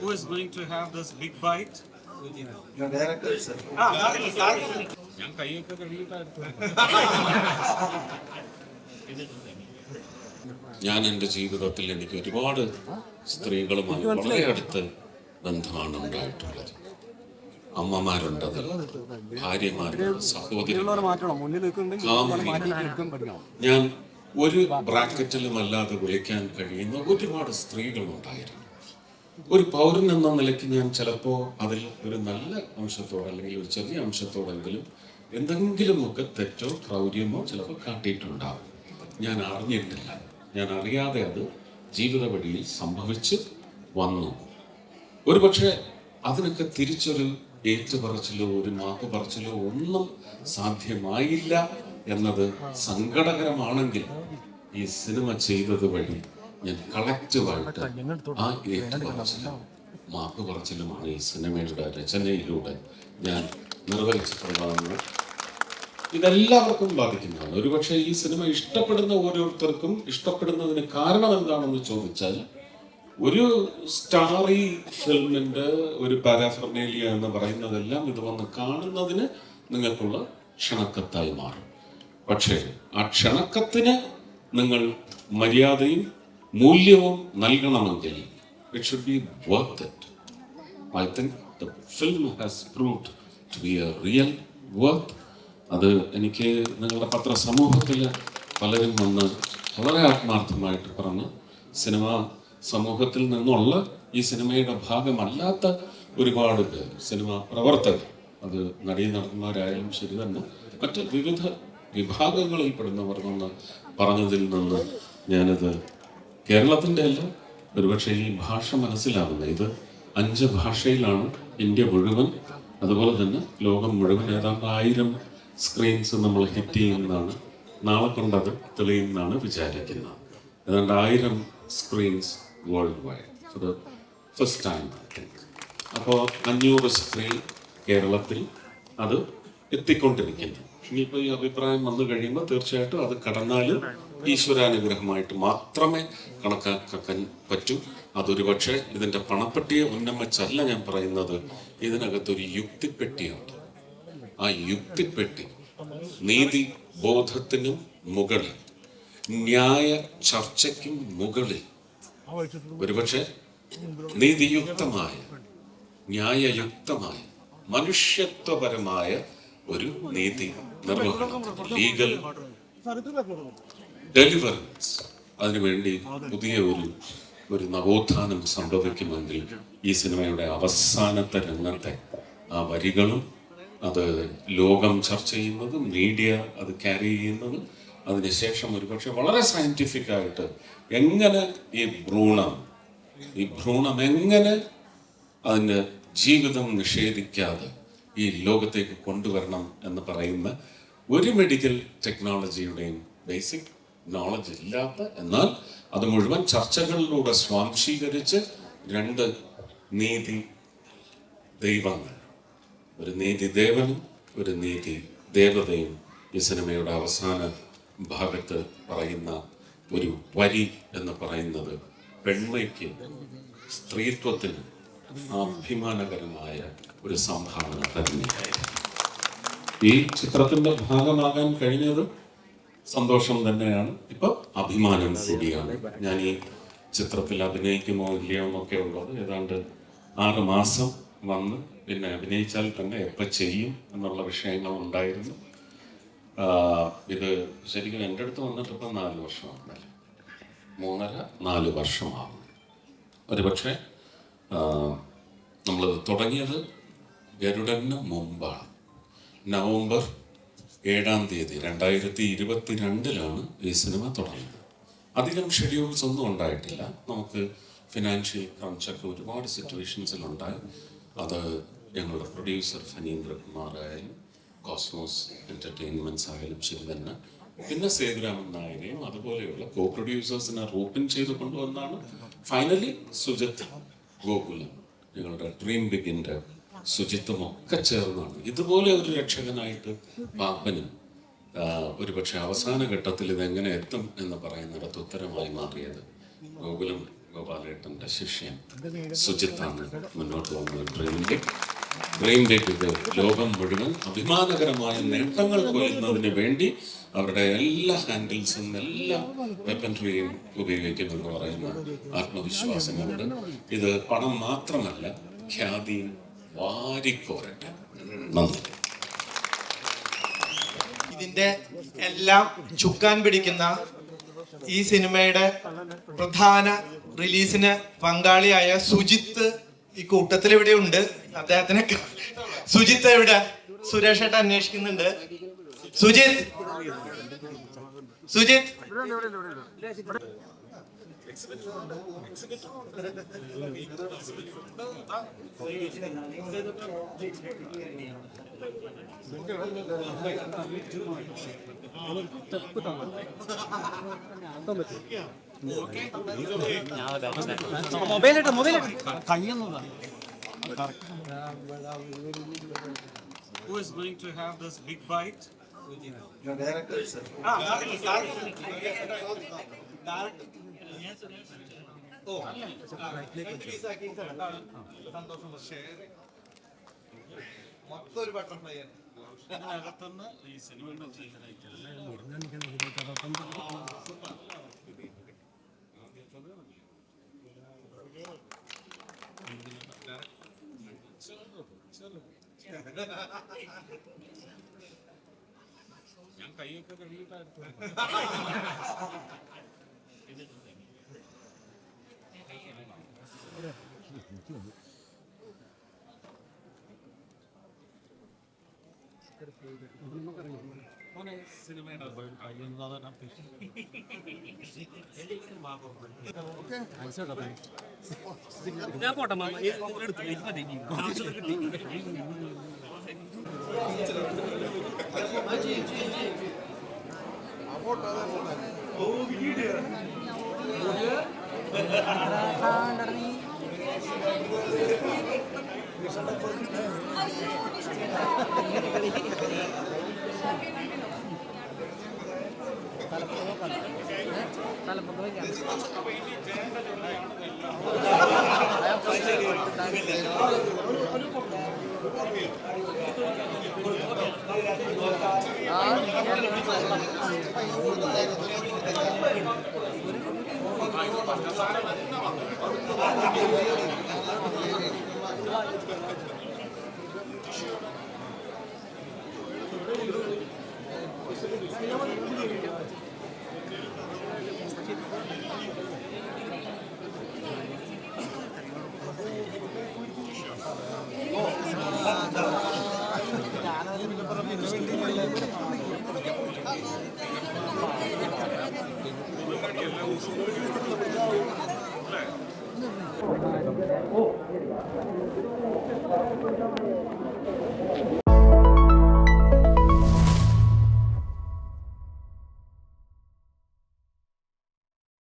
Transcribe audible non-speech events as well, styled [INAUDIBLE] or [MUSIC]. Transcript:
Who is going to have this big bite? ഞാൻ കൈയൊക്കെ ഞാൻ എന്റെ ജീവിതത്തിൽ എനിക്ക് ഒരുപാട് സ്ത്രീകളുമായി വളരെ അടുത്ത് ബന്ധമാണ് ഉണ്ടായിട്ടുള്ളത്. ഭാര്യമാരുണ്ട് നിൽക്കുന്നുണ്ടെങ്കിൽ ഞാൻ ഒരു ബ്രാക്കറ്റിലും അല്ലാതെ വിളിക്കാൻ കഴിയുന്ന ഒരുപാട് സ്ത്രീകളുണ്ടായിരുന്നു. ഒരു പൗരൻ എന്ന നിലയ്ക്ക് ഞാൻ ചിലപ്പോൾ അതിൽ ഒരു നല്ല അംശത്തോടെ അല്ലെങ്കിൽ ഒരു ചെറിയ അംശത്തോടെങ്കിലും എന്തെങ്കിലുമൊക്കെ തെറ്റോ ക്രൗര്യമോ ചിലപ്പോൾ കാട്ടിയിട്ടുണ്ടാവും. ഞാൻ അറിഞ്ഞിട്ടില്ല. ഞാൻ അറിയാതെ അത് ജീവിത വഴിയിൽ സംഭവിച്ച് വന്നു. ഒരുപക്ഷെ അതിനൊക്കെ തിരിച്ചൊരു ഏറ്റുപറച്ചിലോ ഒരു മാപ്പ് പറച്ചിലോ ഒന്നും സാധ്യമായില്ല എന്നത് സങ്കടകരമാണെങ്കിൽ ഈ സിനിമ ചെയ്തത് വഴി ഞാൻ കളക്റ്റീവായിട്ട് ആ ഏറ്റുപറച്ചിലും മാപ്പ് പറച്ചിലുമാണ് ഈ സിനിമയുടെ രചനയിലൂടെ ഞാൻ നിർവഹിച്ചിട്ടുള്ളതെന്ന് ഇതെല്ലാവർക്കും ബാധിക്കുന്നതാണ്. ഒരുപക്ഷെ ഈ സിനിമ ഇഷ്ടപ്പെടുന്ന ഓരോരുത്തർക്കും ഇഷ്ടപ്പെടുന്നതിന് കാരണം എന്താണെന്ന് ചോദിച്ചാൽ ഒരു സ്റ്റാറി ഫിലിമിന്റെ ഒരു പാരാഫർമേലിയ എന്ന് പറയുന്നതെല്ലാം ഇത് വന്ന് കാണുന്നതിന് നിങ്ങൾക്കുള്ള ക്ഷണക്കത്തായി മാറും. പക്ഷേ ആ ക്ഷണക്കത്തിന് നിങ്ങൾ മര്യാദയും മൂല്യവും നൽകണമെങ്കിൽ it should be worth it I think the film has proved to be a real worth അത് എനിക്ക് നിങ്ങളുടെ പത്രസമൂഹത്തിൽ പലരും വന്ന് വളരെ ആത്മാർത്ഥമായിട്ട് പറഞ്ഞ് സിനിമ സമൂഹത്തിൽ നിന്നുള്ള ഈ സിനിമയുടെ ഭാഗമല്ലാത്ത ഒരുപാട് സിനിമ പ്രവർത്തകർ അത് നടീ നടന്മാരായാലും ശരി തന്നെ മറ്റ് വിവിധ വിഭാഗങ്ങളിൽ പെടുന്നവർ നിന്ന് പറഞ്ഞതിൽ നിന്ന് ഞാനത് കേരളത്തിന്റെ അല്ല ഒരുപക്ഷെ ഈ ഭാഷ മനസ്സിലാകുന്നത് ഇത് അഞ്ച് ഭാഷയിലാണ് ഇന്ത്യ മുഴുവൻ അതുപോലെ തന്നെ ലോകം മുഴുവൻ ഏതാണ്ട് ആയിരം സ്ക്രീൻസ് നമ്മൾ ഹിറ്റ് ചെയ്യുന്നതാണ്. നാളെ കൊണ്ടത് തെളിയുന്നതാണ് വിചാരിക്കുന്നത്. ഏതാണ്ട് ആയിരം screens world wide for the first time I think അപ്പോൾ അഞ്ഞൂറ് സ്ത്രീ കേരളത്തിൽ അത് എത്തിക്കൊണ്ടിരിക്കുന്നു. ഇനിയിപ്പോൾ ഈ അഭിപ്രായം വന്നു കഴിയുമ്പോൾ തീർച്ചയായിട്ടും അത് കടന്നാൽ ഈശ്വരാനുഗ്രഹമായിട്ട് മാത്രമേ കണക്കാക്കാൻ പറ്റൂ. അതൊരു പക്ഷേ ഇതിന്റെ പണപ്പെട്ടിയെ ഉന്നം ഞാൻ പറയുന്നത്. ഇതിനകത്തൊരു യുക്തിപ്പെട്ടിയുണ്ട്. ആ യുക്തിപ്പെട്ടി നീതി ബോധത്തിനും മുകളിൽ ന്യായ ചർച്ചയ്ക്കും മുകളിൽ ഒരുപക്ഷെ നീതിയുക്തമായ ന്യായയുക്തമായ മനുഷ്യത്വപരമായ ഒരു നീതി നിർവഹണം. ലീഗൽ ഡെലിവറൻസ് അതിനുവേണ്ടി പുതിയ ഒരു ഒരു നവോത്ഥാനം സംഭവിക്കുമെങ്കിൽ ഈ സിനിമയുടെ അവസാനത്തെ രംഗത്തെ ആ വരികളും അത് ലോകം ചർച്ച ചെയ്യുന്നതും മീഡിയ അത് ക്യാരി ചെയ്യുന്നതും അതിനുശേഷം ഒരുപക്ഷെ വളരെ സയന്റിഫിക് ആയിട്ട് എങ്ങനെ ഈ ഭ്രൂണം ഈ ഭ്രൂണം എങ്ങനെ അതിന്റെ ജീവിതം നിഷേധിക്കാതെ ഈ ലോകത്തേക്ക് കൊണ്ടുവരണം എന്ന് പറയുന്ന ഒരു മെഡിക്കൽ ടെക്നോളജിയുടെയും ബേസിക് നോളജ് ഇല്ലാത്ത എന്നാൽ അത് മുഴുവൻ ചർച്ചകളിലൂടെ സ്വാംശീകരിച്ച് രണ്ട് നീതി ദൈവങ്ങൾ. ഒരു നീതി ദേവനും ഒരു നീതി ദേവതയും ഈ സിനിമയുടെ അവസാന ഭാഗത്ത് പറയുന്ന ഒരു വരി എന്ന് പറയുന്നത് പെൺമയ്ക്ക് സ്ത്രീത്വത്തിന് അഭിമാനകരമായ ഒരു സംഭാവന തന്നെയായിരുന്നു ഈ ചിത്രത്തിന്റെ ഭാഗമാകാൻ കഴിഞ്ഞത് സന്തോഷം തന്നെയാണ്. ഇപ്പൊ അഭിമാനം കൂടിയാണ്. ഞാൻ ഈ ചിത്രത്തിൽ അഭിനയിക്കുമോ ഇല്ലയോ എന്നൊക്കെ ഉള്ളത്. ഏതാണ്ട് ആറ് മാസം വന്ന് പിന്നെ അഭിനയിച്ചാൽ തന്നെ എപ്പോൾ ചെയ്യും എന്നുള്ള വിഷയങ്ങൾ ഉണ്ടായിരുന്നു ഇത് ശരിക്കും എന്റെ അടുത്ത് വന്നിട്ട് ഇപ്പം നാല് വർഷമാകുന്നല്ലേ മൂന്നര നാല് വർഷമാകും ഒരുപക്ഷെ നമ്മൾ തുടങ്ങിയത് ഗരുഡന് മുമ്പാണ്. നവംബർ ഏഴാം തീയതി രണ്ടായിരത്തി ഇരുപത്തി രണ്ടിലാണ് ഈ സിനിമ തുടങ്ങിയത്. അധികം ഷെഡ്യൂൾസ് ഒന്നും ഉണ്ടായിട്ടില്ല. നമുക്ക് ഫിനാൻഷ്യൽ ക്രംസൊക്കെ ഒരുപാട് സിറ്റുവേഷൻസിലുണ്ടായി അത് ഞങ്ങളുടെ പ്രൊഡ്യൂസർ ഫനീന്ദ്രകുമാർ ആയാലും കോസ്മോസ് എന്റർടൈൻമെന്റ്സ് ആയാലും ശരി തന്നെ. പിന്നെ സേതുരാമൻ നായരെയും അതുപോലെയുള്ള കോ പ്രൊഡ്യൂസേഴ്സിനെ റൂപ്പിൻ ചെയ്ത് കൊണ്ടുവന്നാണ് ഫൈനലി സുജിത്ത് ഗോകുലം ഞങ്ങളുടെ ഡ്രീം ബിഗിന്റെ സുജിത്തും ഒക്കെ ചേർന്നാണ്. ഇതുപോലെ ഒരു രക്ഷകനായിട്ട് പാപ്പനും ഒരുപക്ഷെ അവസാന ഘട്ടത്തിൽ ഇതെങ്ങനെ എത്തും എന്ന് പറയുന്നിടത്ത് ഉത്തരമായി മാറിയത് ഗോകുലം ഗോപാലേട്ടന്റെ ശിഷ്യൻ സുജിത്താണ്. മുന്നോട്ട് വന്നത് ബ്രെയിനിന്റെ ബ്രെയിനിന്റെ ഇത് ലോകം മുഴുവൻ അഭിമാനകരമായ നേട്ടങ്ങൾ കൊയ്യുന്നതിന് വേണ്ടി അവരുടെ എല്ലാ ഹാൻഡിൽസും എല്ലാ വെപ്പൻട്രിയും ഉപയോഗിക്കുമെന്ന് പറയുന്ന ആത്മവിശ്വാസമുണ്ട് ഇത് പണം മാത്രമല്ല ഖ്യാതി വാരിക്കോരട്ടെ. നന്ദി. ഇതിന്റെ എല്ലാം ചുക്കാൻ പിടിക്കുന്ന ഈ സിനിമയുടെ പ്രധാന റിലീസിന് പങ്കാളിയായ സുജിത്ത് ഈ കൂട്ടത്തിൽ ഇവിടെ ഉണ്ട്. അദ്ദേഹത്തിനെ ക- സുജിത്ത് എവിടെ? സുരേഷ് ഏട്ട അന്വേഷിക്കുന്നുണ്ട്. സുജിത്ത്. സുജിത്ത്. മൊബൈൽ ഇട്ടോ mobile Who is going to have this big bite? മൊത്തം ഒരു ബട്ടർഫ്ലൈ ആണ് ഇതിനകത്തുനിന്ന് ഈ ചെയ്യുന്നതായിട്ട് ഞാൻ കൈയൊക്കെ കഴുകിയിട്ടായിരുന്നു. [LAUGHS] ഞാൻ പോട്ടെ മാമ എടുത്തു എനിക്ക് മതി ആവശ്യത്തിന് കിട്ടി അങ്ങോട്ട് അതെ ഓ വീട് Ah, Thank you. を